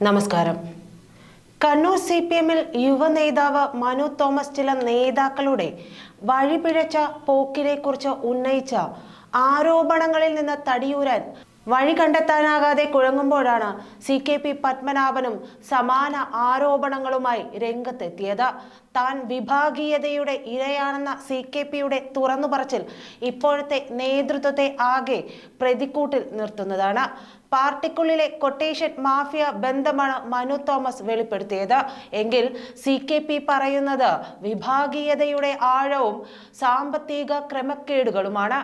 നമസ്കാരം. Kannur C P എമ്മിൽ യുവ നേതാവ് മനു തോമസ് ചില നേതാക്കളുടെ വഴിപിഴച്ച പോക്കിനെ കുറിച്ച് ഉന്നയിച്ച ആരോപണങ്ങളിൽ നിന്ന് തടിയൂരാൻ വഴി കണ്ടെത്താനാകാതെ കുഴങ്ങുമ്പോഴാണ് സി കെ പി പത്മനാഭനും സമാന ആരോപണങ്ങളുമായി രംഗത്തെത്തിയത്. താൻ വിഭാഗീയതയുടെ ഇരയാണെന്ന സി കെ പിയുടെ തുറന്നു പറച്ചിൽ ഇപ്പോഴത്തെ നേതൃത്വത്തെ ആകെ പ്രതിക്കൂട്ടിൽ നിർത്തുന്നതാണ്. പാർട്ടിക്കുള്ളിലെ കൊട്ടേഷൻ മാഫിയ ബന്ധമാണ് മനു തോമസ് വെളിപ്പെടുത്തിയത്. എങ്കിൽ സി കെ പി പറയുന്നത് വിഭാഗീയതയുടെ ആഴവും സാമ്പത്തിക ക്രമക്കേടുകളുമാണ്.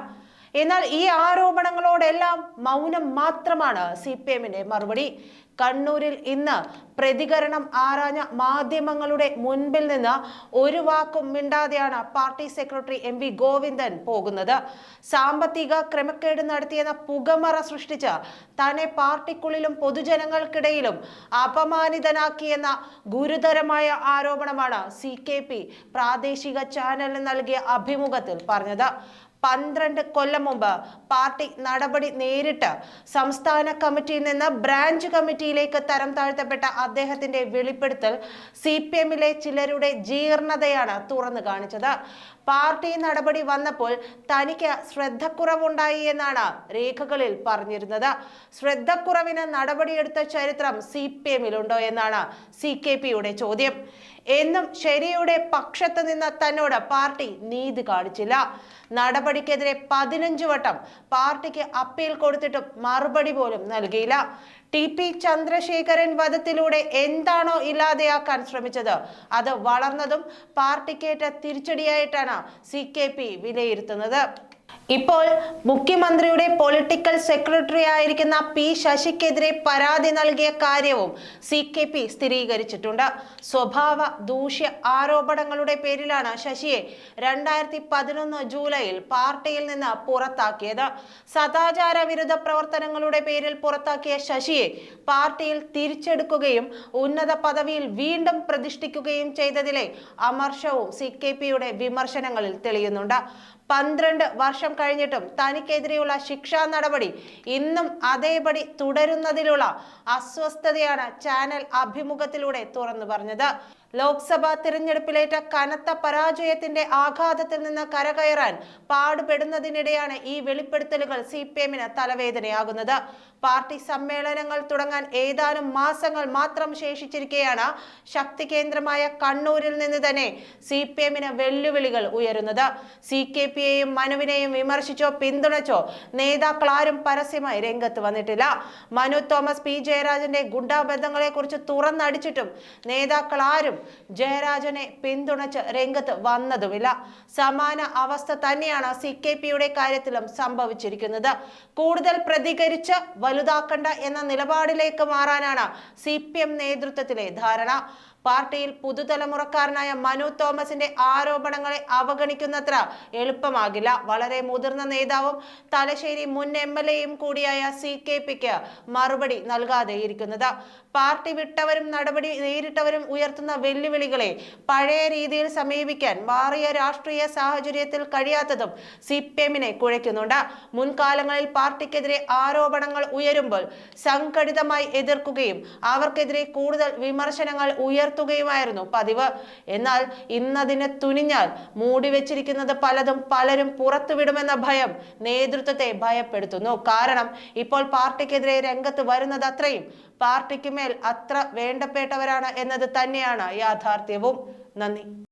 എന്നാൽ ഈ ആരോപണങ്ങളോടെല്ലാം മൗനം മാത്രമാണ് സി പി എമ്മിന്റെ മറുപടി. കണ്ണൂരിൽ ഇന്ന് പ്രതികരണം ആരാഞ്ഞ മാധ്യമങ്ങളുടെ മുൻപിൽ നിന്ന് ഒരു വാക്കും മിണ്ടാതെയാണ് party secretary M V Govindan പോകുന്നത്. സാമ്പത്തിക ക്രമക്കേട് നടത്തിയെന്ന പുകമറ സൃഷ്ടിച്ച് തന്നെ പാർട്ടിക്കുള്ളിലും പൊതുജനങ്ങൾക്കിടയിലും അപമാനിതനാക്കിയെന്ന ഗുരുതരമായ ആരോപണമാണ് സി കെ പി പ്രാദേശിക ചാനലിന് നൽകിയ അഭിമുഖത്തിൽ പറഞ്ഞത്. പന്ത്രണ്ട് കൊല്ലം മുമ്പ് പാർട്ടി നടപടി നേരിട്ട് സംസ്ഥാന കമ്മിറ്റിയിൽ നിന്ന് ബ്രാഞ്ച് കമ്മിറ്റിയിലേക്ക് തരം താഴ്ത്തപ്പെട്ട അദ്ദേഹത്തിന്റെ വെളിപ്പെടുത്തൽ സി പി എമ്മിലെ ചിലരുടെ ജീർണതയാണ് തുറന്നു കാണിച്ചത്. പാർട്ടി നടപടി വന്നപ്പോൾ തനിക്ക് ശ്രദ്ധക്കുറവുണ്ടായി എന്നാണ് രേഖകളിൽ പറഞ്ഞിരുന്നത്. ശ്രദ്ധക്കുറവിന് നടപടിയെടുത്ത ചരിത്രം സി പി എമ്മിലുണ്ടോ എന്നാണ് സി കെ പിയുടെ ചോദ്യം. എന്നും ശരിയുടെ പക്ഷത്ത് നിന്ന് തന്നോട് പാർട്ടി നീതി കാണിച്ചില്ല. നടപടിക്കെതിരെ പതിനഞ്ച് വട്ടം പാർട്ടിക്ക് അപ്പീൽ കൊടുത്തിട്ടും മറുപടി പോലും നൽകിയില്ല. ടി പി ചന്ദ്രശേഖരൻ വധത്തിലൂടെ എന്താണോ ഇല്ലാതെയാക്കാൻ ശ്രമിച്ചത്? അത് വളർന്നതും പാർട്ടിക്കേറ്റ തിരിച്ചടിയായിട്ടാണ് സി കെ പി വിലയിരുത്തുന്നത്. ഇപ്പോൾ മുഖ്യമന്ത്രിയുടെ പൊളിറ്റിക്കൽ സെക്രട്ടറി ആയിരിക്കുന്ന പി ശശിക്കെതിരെ പരാതി നൽകിയ കാര്യവും സി കെ പി സ്ഥിരീകരിച്ചിട്ടുണ്ട്. സ്വഭാവ ദൂഷ്യ ആരോപണങ്ങളുടെ പേരിലാണ് ശശിയെ രണ്ടായിരത്തി പതിനൊന്ന് ജൂലൈയിൽ പാർട്ടിയിൽ നിന്ന് പുറത്താക്കിയത്. സദാചാര വിരുദ്ധ പ്രവർത്തനങ്ങളുടെ പേരിൽ പുറത്താക്കിയ ശശിയെ പാർട്ടിയിൽ തിരിച്ചെടുക്കുകയും ഉന്നത പദവിയിൽ വീണ്ടും പ്രതിഷ്ഠിക്കുകയും ചെയ്തതിലെ അമർഷവും സി കെ പിയുടെ വിമർശനങ്ങളിൽ തെളിയുന്നുണ്ട്. പന്ത്രണ്ട് വർഷം കഴിഞ്ഞിട്ടും തനിക്കെതിരെയുള്ള ശിക്ഷാ നടപടി ഇന്നും അതേപടി തുടരുന്നതിലുള്ള അസ്വസ്ഥതയാണ് ചാനൽ അഭിമുഖത്തിലൂടെ തുറന്നു പറഞ്ഞത്. ലോക്സഭാ തിരഞ്ഞെടുപ്പിലേറ്റ കനത്ത പരാജയത്തിന്റെ ആഘാതത്തിൽ നിന്ന് കരകയറാൻ പാടുപെടുന്നതിനിടെയാണ് ഈ വെളിപ്പെടുത്തലുകൾ സി പി എമ്മിന് തലവേദനയാകുന്നത്. പാർട്ടി സമ്മേളനങ്ങൾ തുടങ്ങാൻ ഏതാനും മാസങ്ങൾ മാത്രം ശേഷിച്ചിരിക്കെയാണ് ശക്തി കേന്ദ്രമായ കണ്ണൂരിൽ നിന്ന് തന്നെ സി പി എമ്മിന് വെല്ലുവിളികൾ ഉയരുന്നത്. സി കെ പിയെയും മനുവിനെയും വിമർശിച്ചോ പിന്തുണച്ചോ നേതാക്കൾ ആരും പരസ്യമായി രംഗത്ത് വന്നിട്ടില്ല. മനു തോമസ് പി. ജയരാജന്റെ ഗുണ്ടാബന്ധങ്ങളെ കുറിച്ച് തുറന്നടിച്ചിട്ടും നേതാക്കൾ ആരും ജയരാജനെ പിന്തുണച്ച് രംഗത്ത് വന്നതുമില്ല. സമാന അവസ്ഥ തന്നെയാണ് സി കെ പിയുടെ കാര്യത്തിലും സംഭവിച്ചിരിക്കുന്നത്. കൂടുതൽ പ്രതികരിച്ച് വലുതാക്കണ്ട എന്ന നിലപാടിലേക്ക് മാറാനാണ് സി പി എം നേതൃത്വത്തിലെ ധാരണ. പാർട്ടിയിൽ പുതുതലമുറക്കാരനായ മനു തോമസിന്റെ ആരോപണങ്ങളെ അവഗണിക്കുന്നത്ര എളുപ്പമാകില്ല. വളരെ മുതിർന്ന നേതാവും തലശ്ശേരി മുൻ എം എൽ എയും കൂടിയായ സി കെ പിക്ക് മറുപടി നൽകാതെയിരിക്കുന്നത്. പാർട്ടി വിട്ടവരും നടപടി നേരിട്ടവരും ഉയർത്തുന്ന വെല്ലുവിളികളെ പഴയ രീതിയിൽ സമീപിക്കാൻ മാറിയ രാഷ്ട്രീയ സാഹചര്യത്തിൽ കഴിയാത്തതും സി പി എമ്മിനെ കുഴയ്ക്കുന്നുണ്ട്. മുൻകാലങ്ങളിൽ പാർട്ടിക്കെതിരെ ആരോപണങ്ങൾ ഉയരുമ്പോൾ സംഘടിതമായി എതിർക്കുകയും അവർക്കെതിരെ കൂടുതൽ വിമർശനങ്ങൾ ഉയർത്തുകയുമായിരുന്നു പതിവ്. എന്നാൽ ഇന്നതിനെ തുനിഞ്ഞാൽ മൂടി വെച്ചിരിക്കുന്നത് പലതും പലരും പുറത്തുവിടുമെന്ന ഭയം നേതൃത്വത്തെ ഭയപ്പെടുത്തുന്നു. കാരണം ഇപ്പോൾ പാർട്ടിക്കെതിരെ രംഗത്ത് വരുന്നത് അത്രയും പാർട്ടിക്ക് മേൽ അത്ര വേണ്ടപ്പെട്ടവരാണ് എന്നത് തന്നെയാണ് യാഥാർത്ഥ്യവും. നന്ദി.